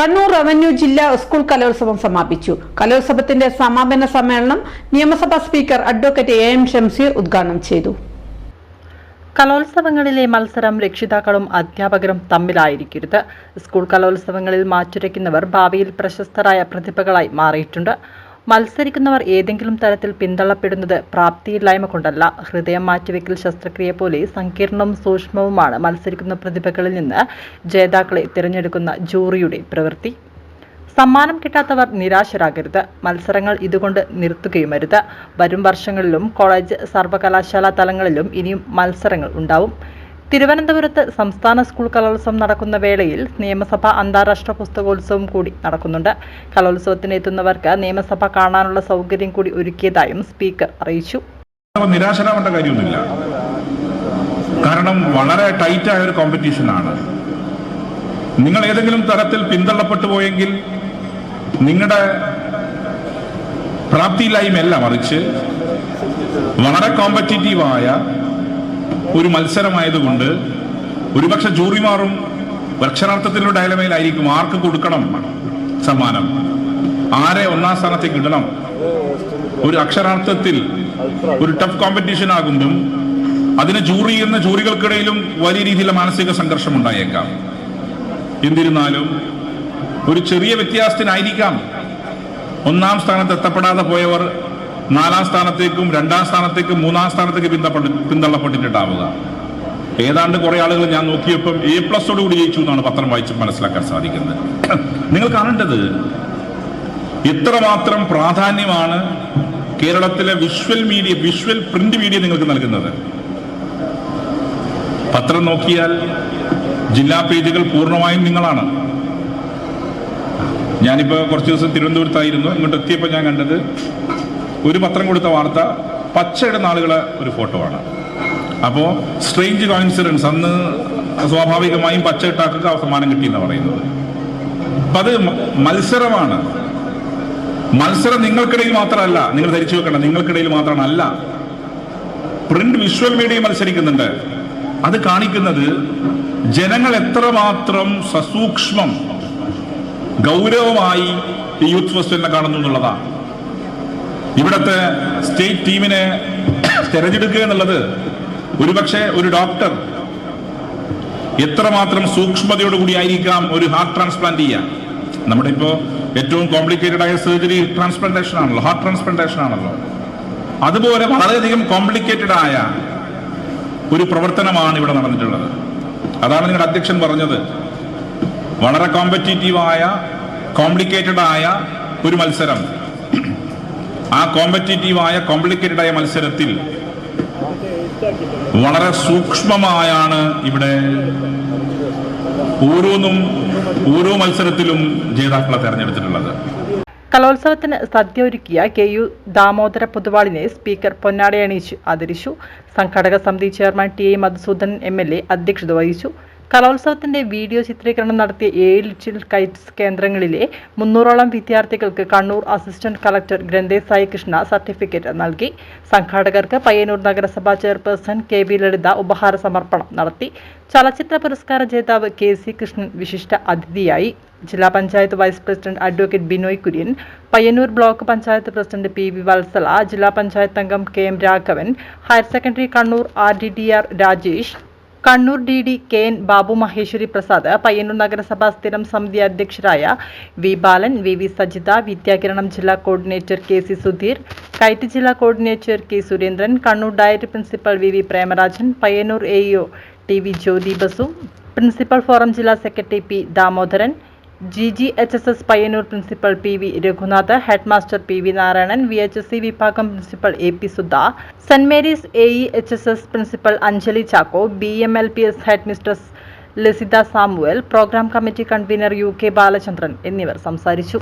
Kannur revenue ജില്ലാ school കലോത്സവം സമാപിച്ചു. കലോത്സവത്തിന്റെ സമാപന സമ്മേളനം നിയമസഭാ speaker advocate A M Shamseer ഉദ്ഘാടനം ചെയ്തു. കലോത്സവങ്ങളിലെ മത്സരം രക്ഷിതാക്കളും അധ്യാപകരും തമ്മിലായിരിക്കരുത്. സ്കൂൾ കലോത്സവങ്ങളിൽ മാറ്റുരയ്ക്കുന്നവർ ഭാവിയിൽ പ്രശസ്തരായ പ്രതിഭകളായി മാറിയിട്ടുണ്ട്. മത്സരിക്കുന്നവർ ഏതെങ്കിലും തരത്തിൽ പിന്തള്ളപ്പെടുന്നത് പ്രാപ്തിയില്ലായ്മ കൊണ്ടല്ല. ഹൃദയം മാറ്റിവെക്കൽ ശസ്ത്രക്രിയ പോലെ സങ്കീർണവും സൂക്ഷ്മവുമാണ് മത്സരിക്കുന്ന പ്രതിഭകളിൽ നിന്ന് ജേതാക്കളെ തിരഞ്ഞെടുക്കുന്ന ജൂറിയുടെ പ്രവൃത്തി. സമ്മാനം കിട്ടാത്തവർ നിരാശരാകരുത്. മത്സരങ്ങൾ ഇതുകൊണ്ട് നിർത്തുകയുമരുത് വരും വർഷങ്ങളിലും കോളേജ് സർവകലാശാല തലങ്ങളിലും ഇനിയും മത്സരങ്ങൾ ഉണ്ടാവും. തിരുവനന്തപുരത്ത് സംസ്ഥാന സ്കൂൾ കലോത്സവം നടക്കുന്ന വേളയിൽ നിയമസഭ അന്താരാഷ്ട്ര പുസ്തകോത്സവം കൂടി നടക്കുന്നുണ്ട്. കലോത്സവത്തിന് എത്തുന്നവർക്ക് നിയമസഭ കാണാനുള്ള സൗകര്യം കൂടി ഒരുക്കിയതായും സ്പീക്കർ അറിയിച്ചു. നിരാശനാവേണ്ട കാര്യമൊന്നുമില്ല. കാരണം വളരെ ടൈറ്റ് ആയ ഒരു കോമ്പറ്റീഷനാണ് നിങ്ങൾ ഏതെങ്കിലും തരത്തിൽ പിന്തള്ളപ്പെട്ടു പോയെങ്കിൽ നിങ്ങളുടെ പ്രാപ്തിയില്ലായ്മയല്ല മറിച്ച് വളരെ കോമ്പറ്റീറ്റീവായ ഒരു മത്സരമായതുകൊണ്ട് ഒരുപക്ഷെ ജൂറിമാറും അക്ഷരാർത്ഥത്തിലുള്ള ഡയലമയിലായിരിക്കും ആർക്ക് കൊടുക്കണം സമ്മാനം? ആരെ ഒന്നാം സ്ഥാനത്തേക്ക് ഇടണം ഒരു അക്ഷരാർത്ഥത്തിൽ ഒരു ടഫ് കോമ്പറ്റീഷൻ ആകുമ്പം അതിന് ജൂറി എന്ന ജൂറികൾക്കിടയിലും വലിയ രീതിയിലുള്ള മാനസിക സംഘർഷം ഉണ്ടായേക്കാം. എന്നിരുന്നാലും ഒരു ചെറിയ വ്യത്യാസത്തിനായിരിക്കാം ഒന്നാം സ്ഥാനത്ത് എത്തപ്പെടാതെ പോയവർ നാലാം സ്ഥാനത്തേക്കും രണ്ടാം സ്ഥാനത്തേക്കും മൂന്നാം സ്ഥാനത്തേക്ക് പിന്തപ്പെട്ട് പിന്തള്ളപ്പെട്ടിട്ടുണ്ടാവുക. ഏതാണ്ട് കുറെ ആളുകൾ ഞാൻ നോക്കിയപ്പം എ പ്ലസോട് കൂടി ജയിച്ചു എന്നാണ് പത്രം വായിച്ച് മനസ്സിലാക്കാൻ സാധിക്കുന്നത്. നിങ്ങൾ കാണേണ്ടത് എത്രമാത്രം പ്രാധാന്യമാണ് കേരളത്തിലെ visual media visual print media നിങ്ങൾക്ക് നൽകുന്നത്. പത്രം നോക്കിയാൽ ജില്ലാ പേജുകൾ പൂർണമായും നിങ്ങളാണ്. ഞാനിപ്പോ കുറച്ച് ദിവസം തിരുവനന്തപുരത്തായിരുന്നു. ഇങ്ങോട്ട് എത്തിയപ്പോൾ ഞാൻ കണ്ടത് ഒരു പത്രം കൊടുത്ത വാർത്ത പച്ചയിടുന്ന ആളുകളെ ഒരു ഫോട്ടോ ആണ്. അപ്പോ സ്ട്രേഞ്ച് കോൺസിഡൻസ് അന്ന് സ്വാഭാവികമായും പച്ചയിട്ടാക്കുക കിട്ടി കിട്ടിയെന്ന് പറയുന്നത്. അപ്പൊ അത് മത്സരമാണ്. മത്സരം നിങ്ങൾക്കിടയിൽ മാത്രമല്ല നിങ്ങൾ ധരിച്ചു വെക്കണം നിങ്ങൾക്കിടയിൽ മാത്രമാണ് അല്ല പ്രിന്റ് വിഷ്വൽ മീഡിയ മത്സരിക്കുന്നുണ്ട്. അത് കാണിക്കുന്നത് ജനങ്ങൾ എത്രമാത്രം സസൂക്ഷ്മം ഗൗരവമായി ഈ യൂത്ത് ഫെസ്റ്റിവലിനെ കാണുന്നു എന്നുള്ളതാണ്. ഇവിടത്തെ സ്റ്റേറ്റ് ടീമിനെ തെരഞ്ഞെടുക്കുക എന്നുള്ളത് ഒരുപക്ഷെ ഒരു ഡോക്ടർ എത്രമാത്രം സൂക്ഷ്മതയോടുകൂടി ആയിരിക്കാം ഒരു ഹാർട്ട് ട്രാൻസ്പ്ലാന്റ് ചെയ്യാൻ. നമ്മുടെ ഇപ്പോ ഏറ്റവും കോംപ്ലിക്കേറ്റഡ് ആയ സർജറി ട്രാൻസ്പ്ലാന്റേഷൻ ആണല്ലോ ഹാർട്ട് ട്രാൻസ്പ്ലാന്റേഷൻ ആണല്ലോ. അതുപോലെ വളരെയധികം കോംപ്ലിക്കേറ്റഡ് ആയ ഒരു പ്രവർത്തനമാണ് ഇവിടെ നടന്നിട്ടുള്ളത്. അതാണ് നിങ്ങളുടെ അധ്യക്ഷൻ പറഞ്ഞത്. വളരെ കോമ്പറ്റീറ്റീവായ കോംപ്ലിക്കേറ്റഡ് ആയ ഒരു മത്സരം. ആ കോമ്പറ്റീറ്റീവായ കോംപ്ലിക്കേറ്റഡ് ആയ മത്സരത്തിൽ വളരെ സൂക്ഷ്മമായാണ് ഇവിടെ ഓരോന്നും ഓരോ മത്സരത്തിലും ജേതാക്കളെ തെരഞ്ഞെടുത്തിട്ടുള്ളത്. കലോത്സവത്തിന് സദ്യ ഒരുക്കിയ കെ യു ദാമോദര പൊതുവാളിനെ സ്പീക്കർ പൊന്നാടയണിയിച്ച് ആദരിച്ചു. സംഘാടക സമിതി chairman T A Madhusudanan M L A അധ്യക്ഷത വഹിച്ചു. കലോത്സവത്തിന്റെ വീഡിയോ ചിത്രീകരണം നടത്തിയ ഏഴ് ചിൽഡ് കൈറ്റ്സ് കേന്ദ്രങ്ങളിലെ മുന്നൂറോളം വിദ്യാർത്ഥികൾക്ക് Kannur assistant collector Granthesai Krishna certificate നൽകി. സംഘാടകർക്ക് പയ്യന്നൂർ നഗരസഭാ ചെയർപേഴ്സൺ കെ വി ലളിത ഉപഹാര സമർപ്പണം നടത്തി. ചലച്ചിത്ര പുരസ്കാര ജേതാവ് കെ സി കൃഷ്ണൻ വിശിഷ്ട അതിഥിയായി. ജില്ലാ panchayat vice president advocate Binoy Kurian Payyanur block panchayat president P V Vatsala ജില്ലാ പഞ്ചായത്ത് അംഗം K M Raghavan higher secondary Kannur R D D R Rajesh Kannur D D K N Babu Maheshwari Prasad Payyanur നഗരസഭാ സ്ഥിരം സമിതി അധ്യക്ഷരായ V Balan V V Sajitha Vidyakiranam ജില്ലാ coordinator K C Sudheer kite ജില്ലാ coordinator K Surendran Kannur director principal V V Premarajan Payyanur A EO T V Jyothi Basu principal forum ജില്ലാ secretary P Damodaran G G H S S Payyanur principal P V Raghunath head master P V Narayanan V H S C വിഭാഗം principal A P Sudha saint Mary's A E H S S principal Anjali Chacko B M L P S head mistress Lasitha Samuel programme committee convener U K Balachandran എന്നിവർ സംസാരിച്ചു.